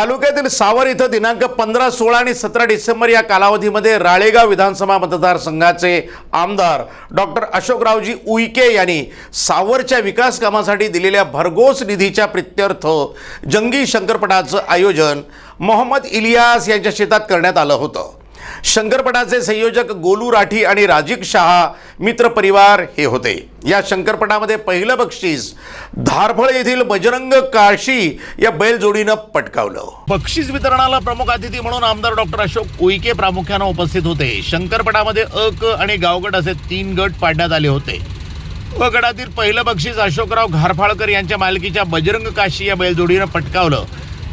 तालुक्यातील सावर इथं दिनांक पंधरा सोळा आणि सतरा डिसेंबर या कालावधीमध्ये राळेगाव विधानसभा मतदारसंघाचे आमदार डॉक्टर अशोकरावजी उईके यांनी सावरच्या विकास कामासाठी दिलेल्या भरघोस निधीच्या प्रित्यर्थ जंगी शंकरपटाचं आयोजन मोहम्मद इलियास यांच्या शेतात करण्यात आलं होतं. शंकरपटाचे संयोजक गोलू राठी आणि राजीक शहा मित्र परिवार हे होते. या शंकरपटामध्ये पहिलं बक्षीस धारफळ येथील बजरंग काशी या बैलजोडीनं पटकावलं. बक्षीस वितरणाला प्रमुख अतिथी म्हणून आमदार डॉक्टर अशोक उईके प्रामुख्यानं उपस्थित होते. शंकरपटामध्ये अक आणि गावगट असे तीन गट पाडण्यात आले होते. व गटातील पहिलं बक्षीस अशोकराव घारफाळकर यांच्या मालकीच्या बजरंग काशी या बैलजोडीनं पटकावलं.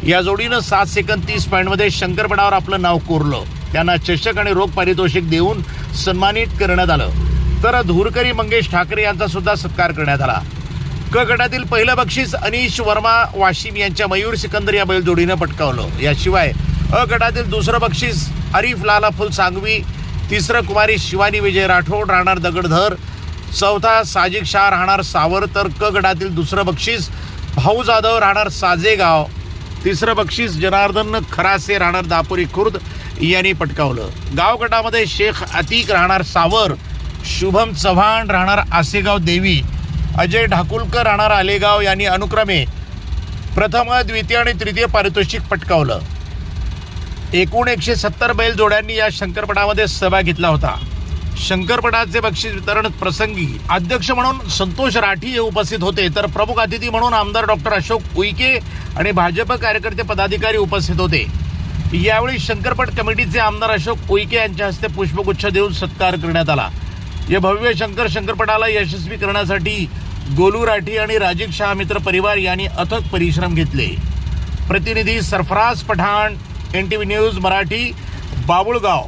या जोडीनं सात सेकंद तीस पॉईंटमध्ये शंकरपटावर आपलं नाव कोरलं. त्यांना चषक आणि रोख पारितोषिक देऊन सन्मानित करण्यात आलं. तर धुरकरी मंगेश ठाकरे यांचा सुद्धा सत्कार करण्यात आला. क गटातील पहिलं बक्षीस अनिश वर्मा वाशिम यांच्या मयूर सिकंदर या बैलजोडीनं पटकावलं. याशिवाय अ गटातील दुसरं बक्षीस अरिफ लाला फुल सांगवी तिसरं कुमारी शिवानी विजय राठोड राहणार दगडधर चौथा साजिक शाह राहणार सावर तर क गटातील दुसरं बक्षीस भाऊ जाधव राहणार साजेगाव तिसरं बक्षीस जनार्दन खरासे राहणार दापुरी खुर्द यांनी पटकावलं. गावगटामध्ये शेख अतिक राहणार सावर शुभम चव्हाण राहणार आसेगाव देवी अजय ढाकुलकर राहणार आलेगाव यांनी अनुक्रमे प्रथम द्वितीय आणि तृतीय पारितोषिक पटकावलं. एकूण एकशे सत्तर बैल जोड्यांनी या शंकरपटामध्ये सहभाग घेतला होता. शंकरपटाचे बक्षीस वितरण प्रसंगी अध्यक्ष म्हणून संतोष राठी हे उपस्थित होते. तर प्रमुख अतिथी म्हणून आमदार डॉक्टर अशोक उईके आणि भाजप कार्यकर्ते पदाधिकारी उपस्थित होते. यावेळी शंकरपट कमिटीचे आमदार अशोक उईके यांच्या हस्ते पुष्पगुच्छ देऊन सत्कार करण्यात आला. या भव्य शंकर शंकरपटाला यशस्वी करण्यासाठी गोलू राठी आणि राजीव शहा मित्र परिवार यांनी अथक परिश्रम घेतले. प्रतिनिधी Sarfaraz Pathan N T V news Marathi Babulgaon.